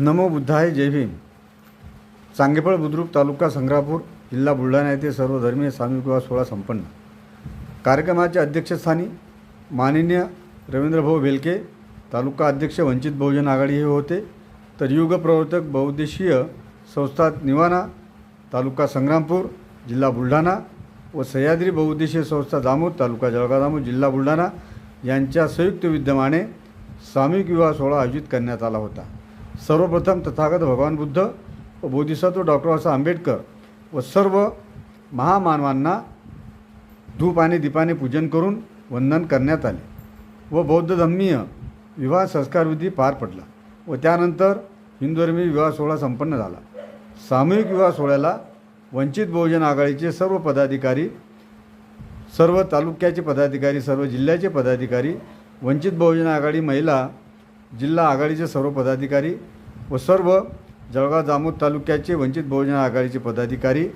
नमो बुद्धाय जय भीम. चांगेफळ बुद्रुक तालुका संग्रापूर जिल्हा बुलढाणा येथे सर्वधर्मीय सामूहिक विवाह सोहळा संपन्न. कार्यक्रमाच्या अध्यक्षस्थानी माननीय रवींद्रभाऊ भेलके तालुका अध्यक्ष वंचित बहुजन आघाडी हे होते. तर युग प्रवर्तक बहुउद्देशीय संस्था निवाणा तालुका संग्रामपूर जिल्हा बुलढाणा व सह्याद्री बहुउद्देशीय संस्था जामोद तालुका जळगाव जामोद जिल्हा बुलढाणा यांच्या संयुक्त विद्यमाने सामूहिक विवाह सोहळा आयोजित करण्यात आला होता. सर्वप्रथम तथागत भगवान बुद्ध व बोधिसत्व डॉक्टर बाबासाहेब आंबेडकर व सर्व महामानवांना धूप आणि दीपाने पूजन करून वंदन करण्यात आले व बौद्ध धम्मीय विवाह संस्कारविधी पार पडला व त्यानंतर हिंदुधर्मी विवाह सोहळा संपन्न झाला. सामूहिक विवाह सोहळ्याला वंचित बहुजन आघाडीचे सर्व पदाधिकारी सर्व तालुक्याचे पदाधिकारी सर्व जिल्ह्याचे पदाधिकारी वंचित बहुजन आघाडी महिला जिल्हा आघाडीचे सर्व पदाधिकारी व सर्व जळगाव जामोद तालुक्याचे वंचित बहुजन आघाडीचे पदाधिकारी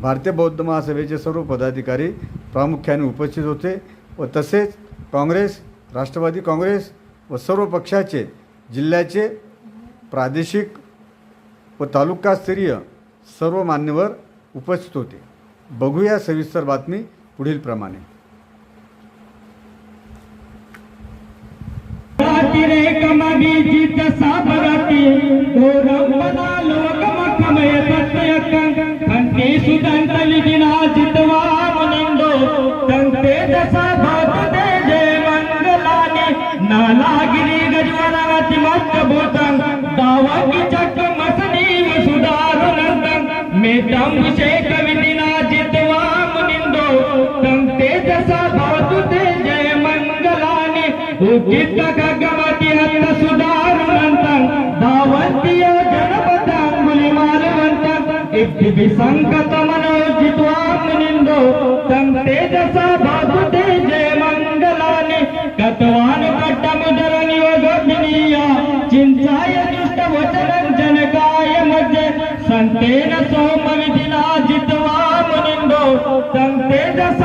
भारतीय बौद्ध महासभेचे सर्व पदाधिकारी प्रामुख्याने उपस्थित होते व तसेच काँग्रेस राष्ट्रवादी काँग्रेस व सर्व पक्षाचे जिल्ह्याचे प्रादेशिक व तालुकास्तरीय सर्व मान्यवर उपस्थित होते. बघूया सविस्तर बातमी पुढीलप्रमाणे प्रमाणे. सत्यकं सुदन्तलिदिना जित्वा मुनिन्दो तन्ते दशा भातुते जय मङ्गलानि नालागिरि गजवनवति मस्तभूतं दावकि चक्रमसनीव सुदारुनन्दं मेतं शेकविधिना जित्वा मुनिन्दो तन्ते दशा भातुते जय मङ्गलानि उचित गगमति हत्त सुदारुनन्तं धावन्तिय ದಿವ್ಯ ಸಂಕತಮನೋ ಜಿತ್ವಾತ್ಮನಿಂದೋ ತಂ ತೇಜಸ ಬಾಧುತೆ ಜಯ ಮಂಗಲಾನಿ ಕತವಾನ ಪಟ್ಟಮುದರ ನಿಯೋಗನಿಯ ಚಿಂಚಾಯ ದುಷ್ಟ ವಚನ ಜನಕಾಯ ಮಧ್ಯೆ ಸಂತೇನ ಸೋಮ ವಿಧಿನ ಜಿತ್ವಾತ್ಮನಿಂದೋ ತಂ ತೇಜಸ